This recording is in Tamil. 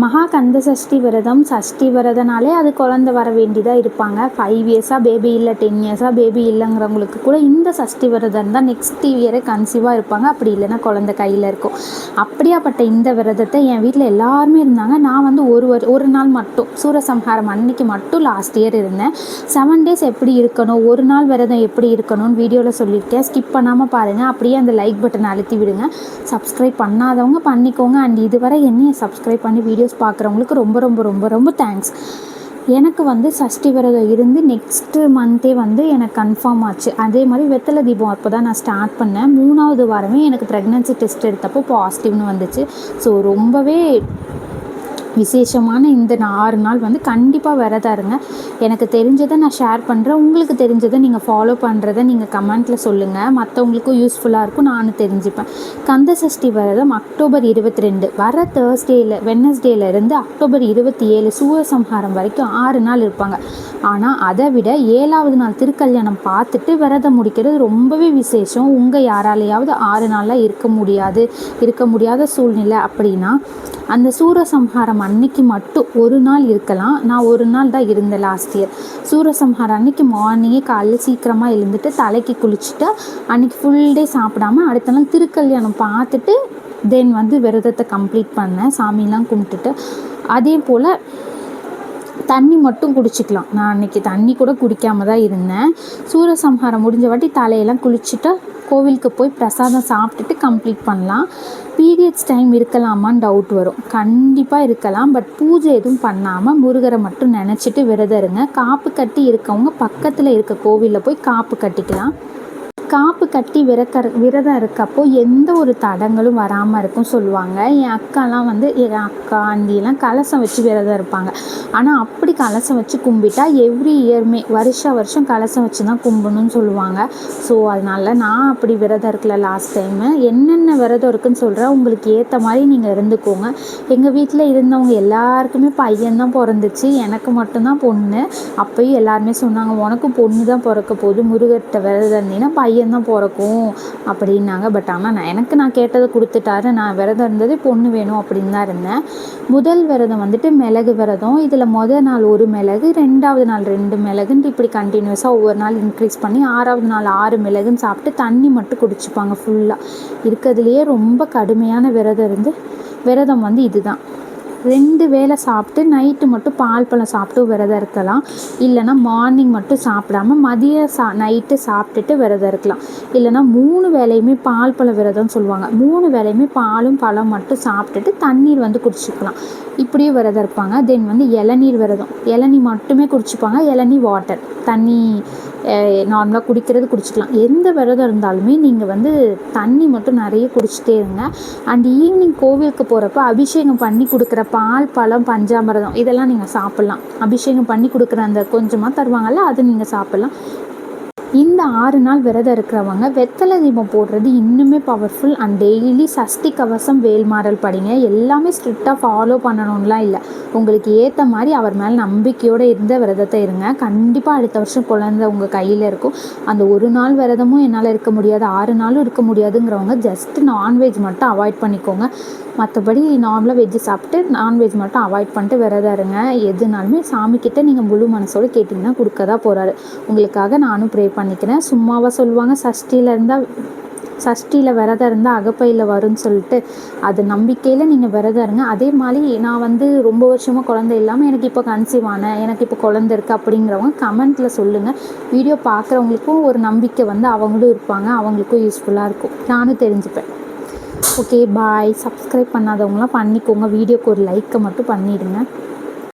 மகா கந்த சஷ்டி விரதம் சஷ்டி விரதனாலே அது குழந்த வர வேண்டியதாக இருப்பாங்க. ஃபைவ் இயர்ஸாக பேபி இல்லை டென் இயர்ஸாக பேபி இல்லைங்கிறவங்களுக்கு கூட இந்த சஷ்டி விரதம் தான் நெக்ஸ்ட் இயரே கன்சீவாக இருப்பாங்க. அப்படி இல்லைன்னா குழந்த கையில் இருக்கும். அப்படியாப்பட்ட இந்த விரதத்தை என் வீட்டில் எல்லாருமே இருந்தாங்க. நான் வந்து ஒரு ஒரு நாள் மட்டும் சூரசம்ஹாரம் அன்னைக்கு மட்டும் லாஸ்ட் இயர் இருந்தேன். செவன் டேஸ் எப்படி இருக்கணும் ஒரு நாள் விரதம் எப்படி இருக்கணும்னு வீடியோவில் சொல்லியிருக்கேன். ஸ்கிப் பண்ணாமல் பாருங்கள் அப்படியே அந்த லைக் பட்டன் அழுத்தி விடுங்க. சப்ஸ்கிரைப் பண்ணாதவங்க பண்ணிக்கோங்க. அண்ட் இதுவரை என்னையை சப்ஸ்கிரைப் பண்ணி வீடியோஸ் பார்க்குறவங்களுக்கு ரொம்ப ரொம்ப ரொம்ப ரொம்ப தேங்க்ஸ் எனக்கு வந்து சஷ்டி விரதம் இருந்து நெக்ஸ்ட்டு மந்த்தே வந்து எனக்கு கன்ஃபார்ம் ஆச்சு. அதே மாதிரி வெத்தலை தீபம் அப்போ தான் நான் ஸ்டார்ட் பண்ணேன். மூணாவது வாரமே எனக்கு ப்ரெக்னென்சி டெஸ்ட் எடுத்தப்போ பாசிட்டிவ்னு வந்துச்சு. ஸோ ரொம்பவே விசேஷமான இந்த ஆறு நாள் வந்து கண்டிப்பாக விரதம் இருங்க. எனக்கு தெரிஞ்சதை நான் ஷேர் பண்ணுறேன் உங்களுக்கு தெரிஞ்சதை நீங்கள் ஃபாலோ பண்ணுறதை நீங்கள் கமெண்ட்டில் சொல்லுங்கள் மற்றவங்களுக்கும் யூஸ்ஃபுல்லாக இருக்கும். நானும் தெரிஞ்சுப்பேன். கந்த சஷ்டி விரதம் அக்டோபர் இருபத்தி ரெண்டு வர தேர்ஸ்டேயில் வெனஸ்டேலேருந்து அக்டோபர் இருபத்தி ஏழு சூரசம்ஹாரம் வரைக்கும் ஆறு நாள் இருப்பாங்க. ஆனால் அதை விட ஏழாவது நாள் திருக்கல்யாணம் பார்த்துட்டு விரதம் முடிக்கிறது ரொம்பவே விசேஷம். உங்கள் யாராலையாவது ஆறு நாளாக இருக்க முடியாது இருக்க முடியாத சூழ்நிலை அப்படின்னா அந்த சூரசம்ஹாரம் அன்னைக்கு மட்டும் ஒரு நாள் இருக்கலாம். நான் ஒரு நாள் தான் இருந்தேன் லாஸ்ட் இயர் சூரசம்ஹாரம் அன்னைக்கு மார்னிங்கே காலைல சீக்கிரமாக எழுந்துட்டு தலைக்கு குளிச்சுட்டு அன்னைக்கு ஃபுல் டே சாப்பிடாம அடுத்த நாள் திருக்கல்யாணம் பார்த்துட்டு தென் வந்து விரதத்தை கம்ப்ளீட் பண்ணேன். சாமிலாம் கும்பிட்டுட்டு. அதே போல் தண்ணி மட்டும் குடிச்சிக்கலாம். நான் அன்னைக்கு தண்ணி கூட குடிக்காம தான் இருந்தேன். சூரசம்ஹாரம் முடிஞ்ச வாட்டி தலையெல்லாம் குளிச்சுட்டு கோவிலுக்கு போய் பிரசாதம் சாப்பிட்டுட்டு கம்ப்ளீட் பண்ணலாம். பீரியட்ஸ் டைம் இருக்கலாமான்னு டவுட் வரும். கண்டிப்பாக இருக்கலாம். பட் பூஜை எதுவும் பண்ணாமல் முருகரை மட்டும் நினச்சிட்டு விரதம் இருங்க. காப்பு கட்டி இருக்கவங்க பக்கத்தில் இருக்க கோவிலில் போய் காப்பு கட்டிக்கலாம். காப்பு கட்டி விரக்க விரதம் இருக்கப்போ எந்த ஒரு தடங்களும் வராமல் இருக்கும் சொல்லுவாங்க. என் அக்காலாம் வந்து என் அக்கா ஆண்டியெல்லாம் கலசம் வச்சு விரதம் இருப்பாங்க. ஆனால் அப்படி கலசம் வச்சு கும்பிட்டா எவ்ரி இயருமே வருஷ வருஷம் கலசம் வச்சு தான் கும்பிடணும்னு சொல்லுவாங்க. ஸோ அதனால நான் அப்படி விரதம் இருக்கல லாஸ்ட் டைமு என்னென்ன விரதம் இருக்குன்னு சொல்கிறேன் உங்களுக்கு ஏற்ற மாதிரி நீங்கள் இருந்துக்கோங்க. எங்கள் வீட்டில் இருந்தவங்க எல்லாருக்குமே பையன்தான் பிறந்துச்சு. எனக்கு மட்டும்தான் பொண்ணு. அப்போயும் எல்லாருமே சொன்னாங்க உனக்கும் பொண்ணு தான் பிறக்க போகுது. முருகர்கிட்ட விரதம் இருந்தீங்கன்னா பையன் தான் பிறக்கும் அப்படின்னாங்க. பட் ஆனால் நான் எனக்கு நான் கேட்டதை கொடுத்துட்டாரு. நான் விரதம் இருந்தது பொண்ணு வேணும் அப்படின்னு தான் இருந்தேன். முதல் விரதம் வந்துட்டு மிளகு விரதம். இதில் முதல் நாள் ஒரு மிளகு ரெண்டாவது நாள் ரெண்டு மிளகுன்ட்டு இப்படி கண்டினியூஸாக ஒவ்வொரு நாள் இன்க்ரீஸ் பண்ணி ஆறாவது நாள் ஆறு மிளகுன்னு சாப்பிட்டு தண்ணி மட்டும் குடிச்சுப்பாங்க ஃபுல்லாக இருக்கிறதுலையே ரொம்ப கடுமையான விரதம் இருந்து விரதம் வந்து இதுதான். ரெண்டு வேளை சாப்பிட்டு நைட்டு மட்டும் பால் பழம் சாப்பிட்டு விரதம் இருக்கலாம். இல்லைன்னா மார்னிங் மட்டும் சாப்பிடாம மதியம் சா நைட்டு சாப்பிட்டுட்டு விரதம் இருக்கலாம். இல்லைன்னா மூணு வேளையுமே பால் பழ விரதம்னு சொல்லுவாங்க. மூணு வேளையுமே பாலும் பழம் மட்டும் சாப்பிட்டுட்டு தண்ணீர் வந்து குடிச்சிக்கலாம். இப்படியே விரதம் இருப்பாங்க. தென் வந்து இளநீர் விரதம். இளநீ மட்டுமே குடிச்சுப்பாங்க. இளநீ வாட்டர் தண்ணி நார்மலாக குடிக்கிறது குடிச்சிக்கலாம். எந்த விரதம் இருந்தாலுமே நீங்கள் வந்து தண்ணி மட்டும் நிறைய குடிச்சிட்டே இருங்க. அண்ட் ஈவினிங் கோவிலுக்கு போகிறப்ப அபிஷேகம் பண்ணி கொடுக்குற பால் பழம் பஞ்சாமிரதம் இதெல்லாம் நீங்கள் சாப்பிட்லாம். அபிஷேகம் பண்ணி கொடுக்குற அந்த கொஞ்சமாக தருவாங்கல்ல அது நீங்கள் சாப்பிட்லாம். இந்த ஆறு நாள் விரதம் இருக்கிறவங்க வெத்தலை தீபம் போடுறது இன்னுமே பவர்ஃபுல் அண்ட் டெய்லி சஷ்டி கவசம் வேல்மாறல் படிங்க. எல்லாமே ஸ்ட்ரிக்டாக ஃபாலோ பண்ணணும்லாம் இல்லை. உங்களுக்கு ஏற்ற மாதிரி அவர் மேலே நம்பிக்கையோடு இருந்த விரதத்தை இருங்க. கண்டிப்பாக அடுத்த வருஷம் குழந்தை உங்கள் கையில் இருக்கும். அந்த ஒரு நாள் விரதமும் என்னால் இருக்க முடியாது ஆறு நாளும் இருக்க முடியாதுங்கிறவங்க ஜஸ்ட் நான்வெஜ் மட்டும் அவாய்ட் பண்ணிக்கோங்க. மற்றபடி நார்மலாக வெஜ்ஜு சாப்பிட்டு நான்வெஜ் மட்டும் அவாய்ட் பண்ணிட்டு விரதம் இருங்க. எதுனாலுமே சாமிக்கிட்ட நீங்கள் முழு மனசோடு கேட்டிங்கன்னா கொடுக்க தான் போகிறாரு உங்களுக்காக நானும் ப்ரே பண்ணிக்கிறேன். சும்மாவா சொல்லுவாங்க சஷ்டியில் இருந்தால் சஷ்டியில் விரதம் இருந்தால் அகப்பையில் வரும்னு சொல்லிட்டு அது நம்பிக்கையில் நீங்கள் விரதம் இருங்க. அதே மாதிரி நான் வந்து ரொம்ப வருஷமாக குழந்தை இல்லாமல் எனக்கு இப்போ கன்சீவ் ஆனேன் எனக்கு இப்போ குழந்தை இருக்குது அப்படிங்கிறவங்க கமெண்ட்டில் சொல்லுங்கள் வீடியோ பார்க்குறவங்களுக்கும் ஒரு நம்பிக்கை வந்து அவங்களும் இருப்பாங்க. அவங்களுக்கும் யூஸ்ஃபுல்லாக இருக்கும். நானும் தெரிஞ்சுப்பேன். ஓகே பாய் சப்ஸ்கிரைப் பண்ணாதவங்களாம் பண்ணிக்கோங்க. வீடியோக்கு ஒரு லைக்கை மட்டும் பண்ணிடுங்க.